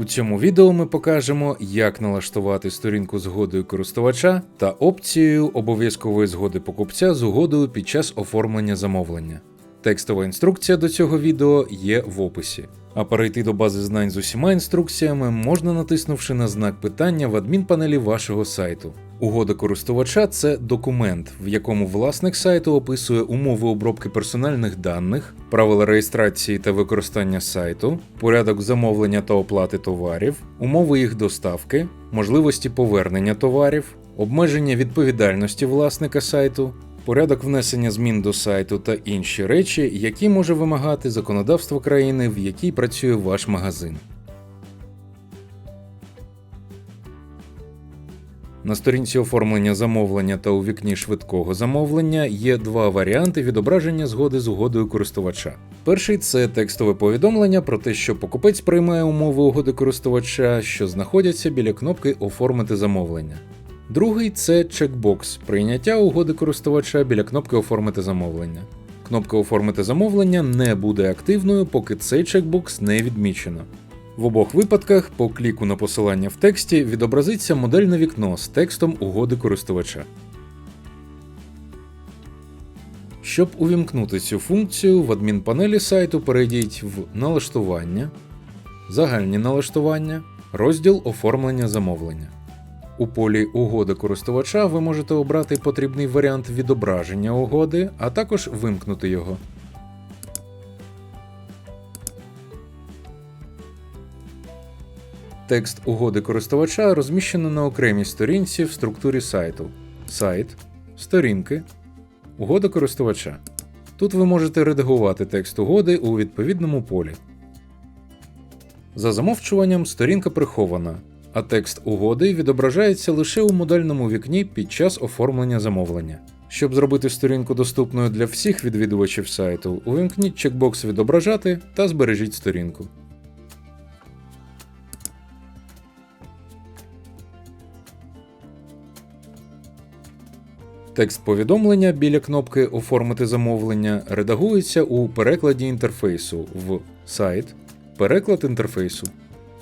У цьому відео ми покажемо, як налаштувати сторінку з угодою користувача та опцією обов'язкової згоди покупця з угодою під час оформлення замовлення. Текстова інструкція до цього відео є в описі. А перейти до бази знань з усіма інструкціями можна натиснувши на знак питання в адмінпанелі вашого сайту. Угода користувача це документ, в якому власник сайту описує умови обробки персональних даних, правила реєстрації та використання сайту, порядок замовлення та оплати товарів, умови їх доставки, можливості повернення товарів, обмеження відповідальності власника сайту, порядок внесення змін до сайту та інші речі, які може вимагати законодавство країни, в якій працює ваш магазин. На сторінці оформлення замовлення та у вікні швидкого замовлення є два варіанти відображення згоди з угодою користувача. Перший це текстове повідомлення про те, що покупець приймає умови угоди користувача, що знаходяться біля кнопки Оформити замовлення. Другий це чекбокс прийняття угоди користувача біля кнопки Оформити замовлення. Кнопка Оформити замовлення не буде активною, поки цей чекбокс не відмічено. В обох випадках по кліку на посилання в тексті відобразиться модельне вікно з текстом угоди користувача. Щоб увімкнути цю функцію, в адмінпанелі сайту перейдіть в Налаштування, Загальні налаштування, розділ Оформлення замовлення. У полі Угода користувача ви можете обрати потрібний варіант відображення угоди, а також вимкнути його. Текст угоди користувача розміщено на окремій сторінці в структурі сайту. Сайт, сторінки, угода користувача. Тут ви можете редагувати текст угоди у відповідному полі. За замовчуванням сторінка прихована, а текст угоди відображається лише у модельному вікні під час оформлення замовлення. Щоб зробити сторінку доступною для всіх відвідувачів сайту, увімкніть чекбокс Відображати та збережіть сторінку. Текст повідомлення біля кнопки Оформити замовлення редагується у перекладі інтерфейсу в сайт, переклад інтерфейсу.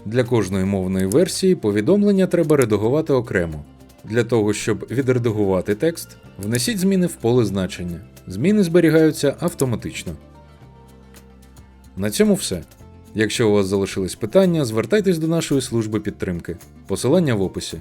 Для кожної мовної версії повідомлення треба редагувати окремо. Для того, щоб відредагувати текст, внесіть зміни в поле значення. Зміни зберігаються автоматично. На цьому все. Якщо у вас залишились питання, звертайтесь до нашої служби підтримки. Посилання в описі.